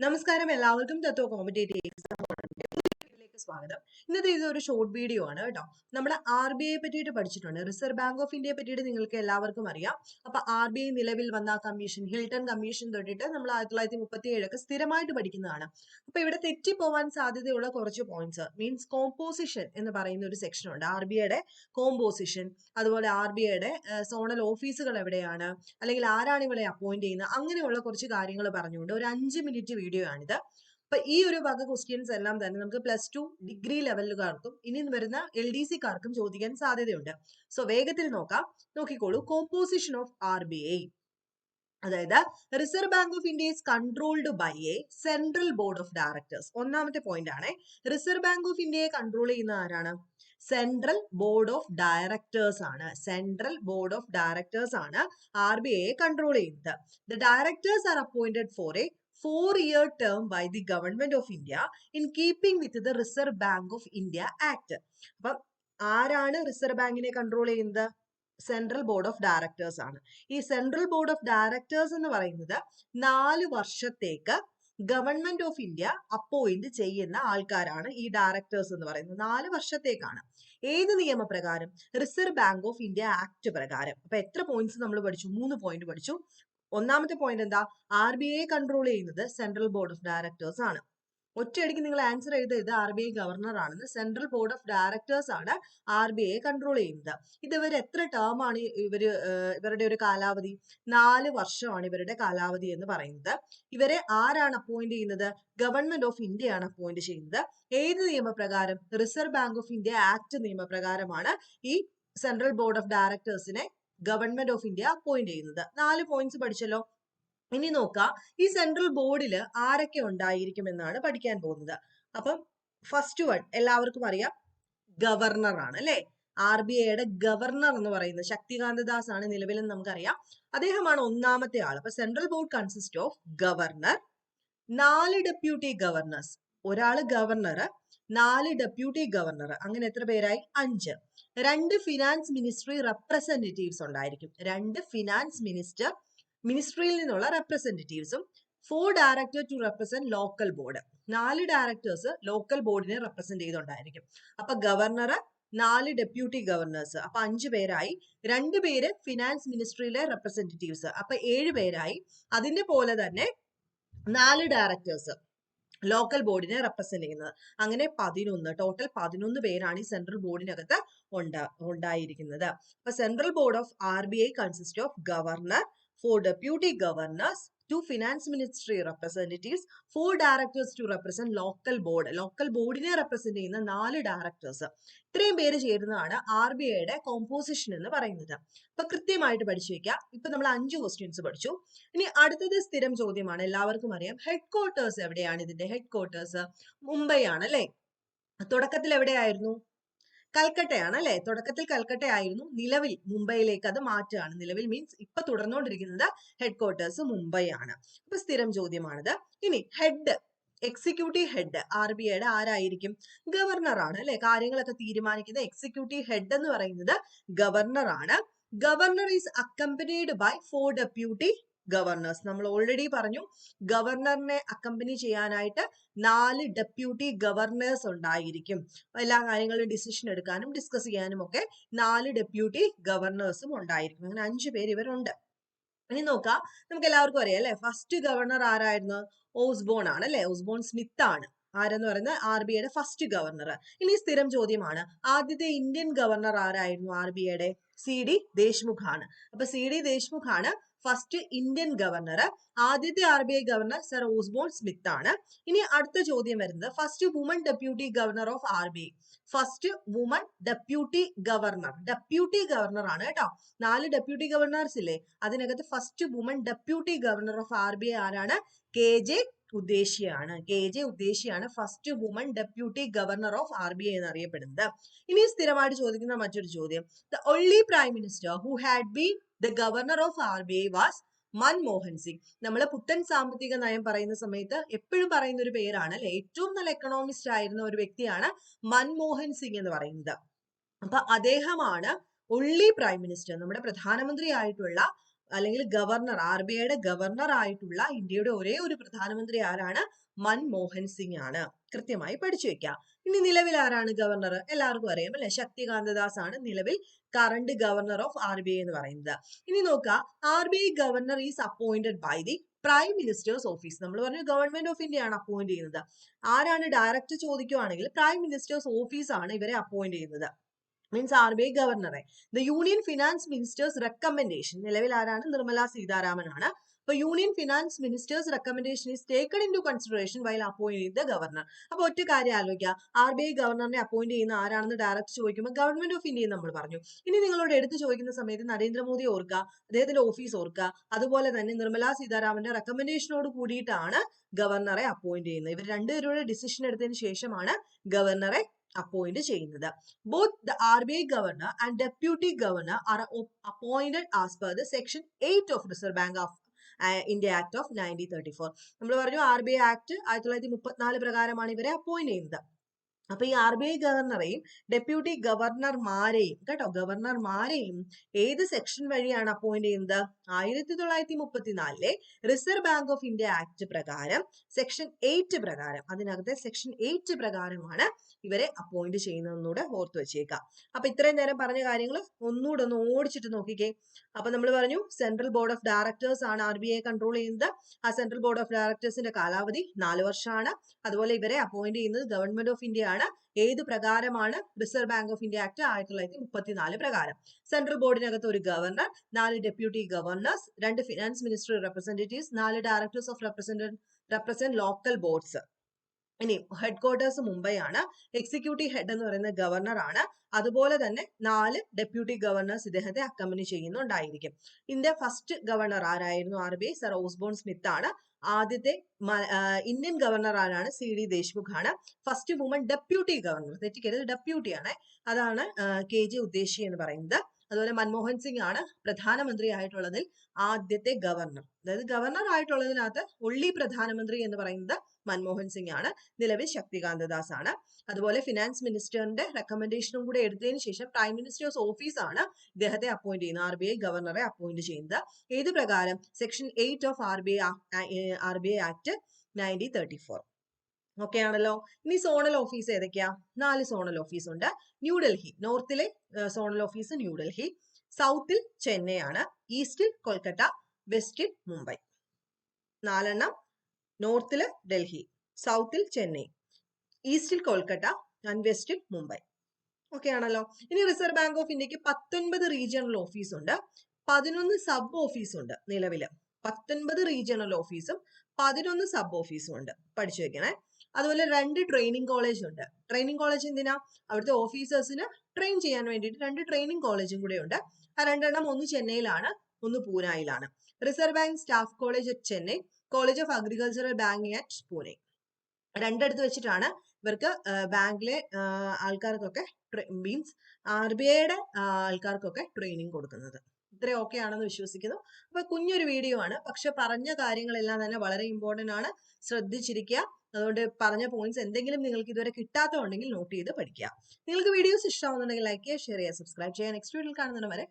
നമസ്കാരം. എല്ലാവർക്കും തത്വ competitive exam വീഡിയോയിലേക്ക് സ്വാഗതം. ഇന്നത്തെ ഒരു ഷോർട്ട് വീഡിയോ ആണ് കേട്ടോ. നമ്മൾ ആർ ബി ഐ പറ്റിയിട്ട് പഠിച്ചിട്ടുണ്ട്. റിസർവ് ബാങ്ക് ഓഫ് ഇന്ത്യയെ പറ്റിയിട്ട് നിങ്ങൾക്ക് എല്ലാവർക്കും അറിയാം. അപ്പൊ ആർ ബി ഐ നിലവിൽ വന്ന കമ്മീഷൻ ഹിൽട്ടൺ കമ്മീഷൻ തൊട്ടിട്ട് നമ്മൾ ആയിരത്തി തൊള്ളായിരത്തി മുപ്പത്തി ഏഴൊക്കെ സ്ഥിരമായിട്ട് പഠിക്കുന്നതാണ്. അപ്പൊ ഇവിടെ തെറ്റിപ്പോവാൻ സാധ്യതയുള്ള കുറച്ച് പോയിന്റ്സ് മീൻസ് കോമ്പോസിഷൻ എന്ന് പറയുന്ന ഒരു സെക്ഷൻ ഉണ്ട്. ആർ ബി ഐയുടെ കോമ്പോസിഷൻ അതുപോലെ ആർ ബി ഐയുടെ സോണൽ ഓഫീസുകൾ എവിടെയാണ് അല്ലെങ്കിൽ ആരാണ് ഇവിടെ അപ്പോയിന്റ് ചെയ്യുന്നത് അങ്ങനെയുള്ള കുറച്ച് കാര്യങ്ങൾ പറഞ്ഞുകൊണ്ട് ഒരു അഞ്ച് മിനിറ്റ് വീഡിയോ ആണിത്. അപ്പൊ ഈ ഒരു വക ക്വസ്റ്റ്യൻസ് എല്ലാം തന്നെ നമുക്ക് പ്ലസ് ടു ഡിഗ്രി ലെവലുകാർക്കും ഇനി വരുന്ന എൽ ഡി സിക്കാർക്കും ചോദിക്കാൻ സാധ്യതയുണ്ട്. സോ വേഗത്തിൽ നോക്കാം. നോക്കിക്കോളൂ. Composition of R B I അതായത് reserve bank of India is controlled by a central board of directors ഒന്നാമത്തെ പോയിന്റ് ആണ്. റിസർവ് ബാങ്ക് ഓഫ് ഇന്ത്യയെ കൺട്രോൾ ചെയ്യുന്ന ആരാണ്? സെൻട്രൽ ബോർഡ് ഓഫ് ഡയറക്ടേഴ്സ് ആണ്. സെൻട്രൽ ബോർഡ് ഓഫ് ഡയറക്ടേഴ്സ് ആണ് ആർ ബി ഐയെ control ചെയ്യുന്നത്. The directors are appointed for a four year term by the government of India in keeping with the reserve bank of India act അപ്പം ആരാണ് reserve ബാങ്കിനെ control ചെയ്യുന്നത്? Central board of directors ആണ്. ഈ central board of directors എന്ന് പറയുന്നത് നാല് വർഷത്തേക്ക് ഗവൺമെന്റ് ഓഫ് ഇന്ത്യ അപ്പോയിന്റ് ചെയ്യുന്ന ആൾക്കാരാണ് ഈ ഡയറക്ടേഴ്സ് എന്ന് പറയുന്നത്. നാല് വർഷത്തേക്കാണ്. ഏത് നിയമപ്രകാരം? Reserve bank of India act പ്രകാരം. അപ്പൊ എത്ര പോയിന്റ്സ് നമ്മൾ പഠിച്ചു? മൂന്ന് പോയിന്റ് പഠിച്ചു. ഒന്നാമത്തെ പോയിന്റ് എന്താ? ആർ ബി ഐ കൺട്രോൾ ചെയ്യുന്നത് സെൻട്രൽ ബോർഡ് ഓഫ് ഡയറക്ടേഴ്സ് ആണ്. ഒറ്റയടിക്ക് നിങ്ങൾ ആൻസർ ചെയ്തത് ആർ ബി ഐ ഗവർണർ ആണെന്ന്. സെൻട്രൽ ബോർഡ് ഓഫ് ഡയറക്ടേഴ്സ് ആണ് ആർ ബി ഐ കൺട്രോൾ ചെയ്യുന്നത്. ഇത് ഇവർ എത്ര ടേം ആണ് ഇവർ ഇവരുടെ ഒരു കാലാവധി? നാല് വർഷമാണ് ഇവരുടെ കാലാവധി എന്ന് പറയുന്നത്. ഇവരെ ആരാണ് അപ്പോയിന്റ് ചെയ്യുന്നത്? ഗവൺമെന്റ് ഓഫ് ഇന്ത്യ ആണ് അപ്പോയിന്റ് ചെയ്യുന്നത്. ഏത് നിയമപ്രകാരം? Reserve bank of India act നിയമപ്രകാരമാണ് ഈ സെൻട്രൽ ബോർഡ് ഓഫ് ഡയറക്ടേഴ്സിനെ ഗവൺമെന്റ് ഓഫ് ഇന്ത്യ അപ്പോയിന്റ് ചെയ്യുന്നത്. നാല് പോയിന്റ്സ് പഠിച്ചല്ലോ. ഇനി നോക്കാം ഈ സെൻട്രൽ ബോർഡിൽ ആരൊക്കെ ഉണ്ടായിരിക്കും എന്നാണ് പഠിക്കാൻ പോകുന്നത്. അപ്പം ഫസ്റ്റ് വൺ എല്ലാവർക്കും അറിയാം ഗവർണർ ആണ് അല്ലെ? ആർ ബി ഐയുടെ ഗവർണർ എന്ന് പറയുന്നത് ശക്തികാന്ത ദാസ് ആണ് നിലവിലെന്ന് നമുക്കറിയാം. അദ്ദേഹമാണ് ഒന്നാമത്തെ ആൾ അപ്പൊ central board consist of governor നാല് ഡെപ്യൂട്ടി ഗവർണേഴ്സ് ഒരാൾ ഗവർണർ നാല് ഡെപ്യൂട്ടി ഗവർണർ അങ്ങനെ എത്ര പേരായി? അഞ്ച്. രണ്ട് ഫിനാൻസ് മിനിസ്ട്രി റെപ്രസെന്റേറ്റീവ്സ് ഉണ്ടായിരിക്കും. രണ്ട് ഫിനാൻസ് മിനിസ്റ്റർ മിനിസ്ട്രിയിൽ നിന്നുള്ള റെപ്രസെന്റേറ്റീവ്സും four director to represent local board നാല് ഡയറക്ടേഴ്സ് ലോക്കൽ ബോർഡിനെ റെപ്രസെന്റ് ചെയ്തുണ്ടായിരിക്കും അപ്പൊ ഗവർണർ നാല് ഡെപ്യൂട്ടി ഗവർണേഴ്സ് അപ്പൊ അഞ്ചു പേരായി. രണ്ട് പേര് ഫിനാൻസ് മിനിസ്ട്രിയിലെ റെപ്രസെന്റേറ്റീവ്സ് അപ്പൊ ഏഴ് പേരായി. അതിന്റെ പോലെ തന്നെ നാല് ഡയറക്ടേഴ്സ് ലോക്കൽ ബോർഡിനെ റെപ്രസെന്റ് ചെയ്യുന്നത്. അങ്ങനെ പതിനൊന്ന് ടോട്ടൽ പതിനൊന്ന് പേരാണ് ഈ സെൻട്രൽ ബോർഡിനകത്ത് ഉണ്ടാ ഉണ്ടായിരിക്കുന്നത്. അപ്പൊ central board of R B I consist of governor four deputy governors two finance ministry representatives four directors to represent local board local ബോർഡിനെ represent ചെയ്യുന്ന നാല് ഡയറക്ടേഴ്സ് ഇത്രയും പേര് ചേരുന്നതാണ് ആർ ബി ഐയുടെ കോമ്പോസിഷൻ എന്ന് പറയുന്നത്. അപ്പൊ കൃത്യമായിട്ട് പഠിച്ചു വെക്കാം. ഇപ്പൊ നമ്മൾ അഞ്ച് ക്വസ്റ്റ്യൻസ് പഠിച്ചു. ഇനി അടുത്തത് സ്ഥിരം ചോദ്യമാണ്. എല്ലാവർക്കും അറിയാം. ഹെഡ് ക്വാർട്ടേഴ്സ് എവിടെയാണ് ഇതിന്റെ ഹെഡ് ക്വാർട്ടേഴ്സ് മുംബൈ ആണ് അല്ലെ? തുടക്കത്തിൽ എവിടെയായിരുന്നു? കൽക്കട്ടയാണ് അല്ലെ? തുടക്കത്തിൽ കൽക്കട്ട ആയിരുന്നു. നിലവിൽ മുംബൈയിലേക്ക് അത് മാറ്റുകയാണ്. നിലവിൽ മീൻസ് ഇപ്പൊ തുടർന്നുകൊണ്ടിരിക്കുന്നത് ഹെഡ് ക്വാർട്ടേഴ്സ് മുംബൈ ആണ് അപ്പൊ സ്ഥിരം ചോദ്യമാണിത്. ഇനി head executive head R B ഐയുടെ ആരായിരിക്കും? ഗവർണർ ആണ് അല്ലെ? കാര്യങ്ങളൊക്കെ തീരുമാനിക്കുന്ന എക്സിക്യൂട്ടീവ് ഹെഡ് എന്ന് പറയുന്നത് ഗവർണർ ആണ്. Governor is accompanied by four deputy governors നമ്മൾ ഓൾറെഡി പറഞ്ഞു ഗവർണറിനെ അക്കമ്പനി ചെയ്യാനായിട്ട് നാല് ഡെപ്യൂട്ടി ഗവർണേഴ്സ് ഉണ്ടായിരിക്കും. എല്ലാ കാര്യങ്ങളും ഡിസിഷൻ എടുക്കാനും ഡിസ്കസ് ചെയ്യാനും ഒക്കെ നാല് ഡെപ്യൂട്ടി ഗവർണേഴ്സും ഉണ്ടായിരിക്കും. അങ്ങനെ അഞ്ചു പേര് ഇവരുണ്ട്. ഇനി നോക്കാം നമുക്ക് എല്ലാവർക്കും അറിയാം അല്ലെ? ഫസ്റ്റ് ഗവർണർ ആരായിരുന്നു? ഓസ്ബോൺ ആണ് അല്ലെ? ഓസ്ബോൺ സ്മിത്ത് ആണ്. ആരെന്ന് പറയുന്നത്? ആർ ബി ഐയുടെ ഫസ്റ്റ് ഗവർണർ ഇനി സ്ഥിരം ചോദ്യമാണ് ആദ്യത്തെ ഇന്ത്യൻ ഗവർണർ ആരായിരുന്നു ആർ ബി ഐയുടെ സി ഡി ദേശ്മുഖ് ആണ് അപ്പൊ സി ഡി ദേശ്മുഖ് ആണ് ഫസ്റ്റ് ഇന്ത്യൻ ഗവർണർ ആദ്യത്തെ R B I governor sir Osborne Smith ആണ്. ഇനി അടുത്ത ചോദ്യം വരുന്നത് first woman deputy governor of R B I first woman deputy governor deputy governor ആണ് കേട്ടോ. നാല് ഡെപ്യൂട്ടി ഗവർണേഴ്സ് ഇല്ലേ? അതിനകത്ത് first woman deputy governor of R B I ആരാണ്? കെ ജെ ഉദ്ദേശ്യാണ്. K. J ഉദ്ദേശിയാണ് first woman deputy governor of R B I എന്നറിയപ്പെടുന്നത്. ഇനി സ്ഥിരമായിട്ട് ചോദിക്കുന്ന മറ്റൊരു ചോദ്യം. The only prime minister who had been the governor of R B I was Manmohan Singh. നമ്മൾ പുത്തൻ സാമ്പത്തിക നയം പറയുന്ന സമയത്ത് എപ്പോഴും പറയുന്ന ഒരു പേരാണ്. അല്ലെ? ഏറ്റവും നല്ല എക്കണോമിസ്റ്റ് ആയിരുന്ന ഒരു വ്യക്തിയാണ് മൻമോഹൻ സിംഗ് എന്ന് പറയുന്നത്. അപ്പൊ അദ്ദേഹമാണ് ഒൺലി പ്രൈം മിനിസ്റ്റർ നമ്മുടെ പ്രധാനമന്ത്രി ആയിട്ടുള്ള അല്ലെങ്കിൽ ഗവർണർ ആർ ബി ഐയുടെ ഗവർണർ ആയിട്ടുള്ള ഇന്ത്യയുടെ ഒരേ ഒരു പ്രധാനമന്ത്രി ആരാണ്? മൻമോഹൻ സിംഗ് ആണ്. കൃത്യമായി പഠിച്ചു വെക്കുക ഇനി നിലവിൽ ആരാണ് ഗവർണർ? എല്ലാവർക്കും അറിയാം അല്ലെ? ശക്തികാന്ത ദാസ് ആണ് നിലവിൽ current governor of R B I എന്ന് പറയുന്നത്. ഇനി നോക്കുക R B I governor is appointed by the prime minister's office നമ്മൾ പറഞ്ഞു ഗവൺമെന്റ് ഓഫ് ഇന്ത്യ ആണ് അപ്പോയിന്റ് ചെയ്യുന്നത്. ആരാണ് ഡയറക്റ്റ് ചോദിക്കുവാണെങ്കിൽ പ്രൈം മിനിസ്റ്റേഴ്സ് ഓഫീസ് ആണ് ഇവരെ അപ്പോയിന്റ് ചെയ്യുന്നത്. മീൻസ് ആർ ബി ഐ ഗവർണറെ the union finance minister's recommendation നിലവിൽ ആരാണ്? നിർമ്മല സീതാരാമൻ ആണ്. അപ്പൊ union finance minister's recommendation is taken into consideration while appoint the governor അപ്പൊ ഒറ്റ കാര്യം ആലോചിക്കുക. ആർ ബി ഐ ഗവർണറിനെ അപ്പോയിന്റ് ചെയ്യുന്ന ആരാണെന്ന് ഡയറക്റ്റ് ചോദിക്കുമ്പോൾ ഗവൺമെന്റ് ഓഫ് ഇന്ത്യ നമ്മൾ പറഞ്ഞു. ഇനി നിങ്ങളോട് എടുത്തു ചോദിക്കുന്ന സമയത്ത് നരേന്ദ്രമോദി ഓർക്കുക അദ്ദേഹത്തിന്റെ ഓഫീസ് ഓർക്കുക. അതുപോലെ തന്നെ നിർമ്മല സീതാരാമന്റെ റെക്കമെൻഡേഷനോട് കൂടിയിട്ടാണ് ഗവർണറെ അപ്പോയിന്റ് ചെയ്യുന്നത്. ഇവർ രണ്ടുപേരുടെ ഡിസിഷൻ എടുത്തതിന് ശേഷമാണ് ഗവർണറെ അപ്പോയിന്റ് ചെയ്യുന്നത്. Both the R B I governor and deputy governor are appointed as per the section eight of Reserve Bank of India Act of nineteen thirty four നമ്മൾ പറഞ്ഞു ആർ ബി ഐ ആക്ട് ആയിരത്തി തൊള്ളായിരത്തി മുപ്പത്തിനാല് പ്രകാരമാണ് ഇവരെ appoint ചെയ്യുന്നത്. അപ്പൊ ഈ ആർ ബി ഐ ഗവർണറെയും ഡെപ്യൂട്ടി ഗവർണർമാരെയും കേട്ടോ ഗവർണർമാരെയും ഏത് സെക്ഷൻ വഴിയാണ് അപ്പോയിന്റ് ചെയ്യുന്നത്? ആയിരത്തി തൊള്ളായിരത്തി മുപ്പത്തിനാലിലെ Reserve Bank of India Act പ്രകാരം സെക്ഷൻ എയ്റ്റ് പ്രകാരം അതിനകത്തെ സെക്ഷൻ എയ്റ്റ് പ്രകാരമാണ് ഇവരെ അപ്പോയിന്റ് ചെയ്യുന്നതെന്നൂടെ ഓർത്തു വെച്ചേക്കാം. അപ്പൊ ഇത്രയും നേരം പറഞ്ഞ കാര്യങ്ങൾ ഒന്നുകൂടെ ഒന്ന് ഓടിച്ചിട്ട് നോക്കിക്കേ. അപ്പൊ നമ്മൾ പറഞ്ഞു സെൻട്രൽ ബോർഡ് ഓഫ് ഡയറക്ടേഴ്സ് ആണ് ആർ ബി ഐ കൺട്രോൾ ചെയ്യുന്നത്. ആ സെൻട്രൽ ബോർഡ് ഓഫ് ഡയറക്ടേഴ്സിന്റെ കാലാവധി നാല് വർഷമാണ്. അതുപോലെ ഇവരെ അപ്പോയിന്റ് ചെയ്യുന്നത് ഗവൺമെന്റ് ഓഫ് ഇന്ത്യ ആണ്. ഏത് പ്രകാരമാണ് Reserve Bank of India Act ആയിരത്തി തൊള്ളായിരത്തി മുപ്പത്തിനാല് പ്രകാരം? സെൻട്രൽ ബോർഡിനകത്ത് ഒരു ഗവർണർ നാല് ഡെപ്യൂട്ടി ഗവർണേഴ്സ് രണ്ട് ഫിനാൻസ് മിനിസ്റ്റർ റെപ്രസെന്റേറ്റീവ്സ് നാല് directors of represent represent local boards ഇനി ഹെഡ് ക്വാർട്ടേഴ്സ് മുംബൈ ആണ് എക്സിക്യൂട്ടീവ് ഹെഡ് എന്ന് പറയുന്ന ഗവർണർ ആണ്. അതുപോലെ തന്നെ നാല് ഡെപ്യൂട്ടി ഗവർണേഴ്സ് ഇദ്ദേഹത്തെ അക്കമ്പനി ചെയ്യുന്നുണ്ടായിരിക്കും. ഇന്ത്യ ഫസ്റ്റ് ഗവർണർ ആരായിരുന്നു? R B I sir Osborne Smith ആണ്. ആദ്യത്തെ ഇന്ത്യൻ ഗവർണർ ആരാണ്? സി. ഡി. ദേശ്മുഖ് ആണ്. ഫസ്റ്റ് വുമൺ ഡെപ്യൂട്ടി ഗവർണർ തെറ്റിക്കരുത്. ഡെപ്യൂട്ടി ആണ്. അതാണ് കെ. ജെ. ഉദ്ദേശി എന്ന് പറയുന്നത്. അതുപോലെ മൻമോഹൻ സിംഗ് ആണ് പ്രധാനമന്ത്രി ആയിട്ടുള്ളതിൽ ആദ്യത്തെ ഗവർണർ. അതായത് ഗവർണർ ആയിട്ടുള്ളതിനകത്ത് ഒള്ളി പ്രധാനമന്ത്രി എന്ന് പറയുന്നത് മൻമോഹൻ സിംഗ് ആണ് നിലവിൽ ശക്തികാന്ത ദാസ് ആണ് അതുപോലെ ഫിനാൻസ് മിനിസ്റ്ററിന്റെ റെക്കമെൻഡേഷനും കൂടെ എടുത്തതിന് ശേഷം പ്രൈം മിനിസ്റ്റേഴ്സ് ഓഫീസ് ആണ് ഇദ്ദേഹത്തെ അപ്പോയിന്റ് ചെയ്യുന്നത് ആർ ബി ഐ ഗവർണറെ അപ്പോയിന്റ് ചെയ്യുന്നത്. ഏത് പ്രകാരം? Section eight of R B I R B I act nineteen thirty four okay ആണല്ലോ ഇനി സോണൽ ഓഫീസ് ഏതൊക്കെയാ? നാല് സോണൽ ഓഫീസ് ഉണ്ട്. ന്യൂഡൽഹി നോർത്തിലെ സോണൽ ഓഫീസ് ന്യൂഡൽഹി സൗത്തിൽ ചെന്നൈ ആണ് ഈസ്റ്റിൽ കൊൽക്കത്ത വെസ്റ്റിൽ മുംബൈ. നാലെണ്ണം നോർത്തിൽ ഡൽഹി സൗത്തിൽ ചെന്നൈ ഈസ്റ്റിൽ കൊൽക്കത്ത ആൻഡ് വെസ്റ്റിൽ മുംബൈ. ഓക്കെ ആണല്ലോ ഇനി റിസർവ് ബാങ്ക് ഓഫ് ഇന്ത്യയ്ക്ക് പത്തൊൻപത് റീജിയണൽ ഓഫീസ് ഉണ്ട്. പതിനൊന്ന് സബ് ഓഫീസ് ഉണ്ട് നിലവിൽ. പത്തൊൻപത് റീജിയണൽ ഓഫീസും പതിനൊന്ന് സബ് ഓഫീസും ഉണ്ട്. പഠിച്ചു വെക്കണേ. അതുപോലെ രണ്ട് ട്രെയിനിങ് കോളേജ് ഉണ്ട്. ട്രെയിനിങ് കോളേജ് എന്തിനാ? അവിടുത്തെ ഓഫീസേഴ്സിന് ട്രെയിൻ ചെയ്യാൻ വേണ്ടിയിട്ട് രണ്ട് ട്രെയിനിങ് കോളേജും കൂടെ ഉണ്ട് ആ രണ്ടെണ്ണം ഒന്ന് ചെന്നൈയിലാണ് ഒന്ന് പൂനായിലാണ്. Reserve Bank staff college at Chennai college of agricultural bank at Pune രണ്ടിടത്ത് വെച്ചിട്ടാണ് ഇവർക്ക് ബാങ്കിലെ ആൾക്കാർക്കൊക്കെ മീൻസ് ആർ ബി ഐയുടെ ആൾക്കാർക്കൊക്കെ ട്രെയിനിങ് കൊടുക്കുന്നത്. ഇത്ര ഓക്കെ ആണെന്ന് വിശ്വസിക്കുന്നു. അപ്പൊ കുഞ്ഞൊരു വീഡിയോ ആണ്. പക്ഷെ പറഞ്ഞ കാര്യങ്ങളെല്ലാം തന്നെ വളരെ ഇമ്പോർട്ടന്റ് ആണ്. ശ്രദ്ധിച്ചിരിക്കുക. അതുകൊണ്ട് പറഞ്ഞ പോയിന്റ്സ് എന്തെങ്കിലും നിങ്ങൾക്ക് ഇതുവരെ കിട്ടാത്തതുണ്ടെങ്കിൽ നോട്ട് ചെയ്ത് പഠിക്കുക. നിങ്ങൾക്ക് വീഡിയോസ് ഇഷ്ടമാവുന്നുണ്ടെങ്കിൽ ലൈക്ക് ചെയ്യുക ഷെയർ ചെയ്യുക സബ്സ്ക്രൈബ് ചെയ്യുക. നെക്സ്റ്റ് വീഡിയോയിൽ വരെ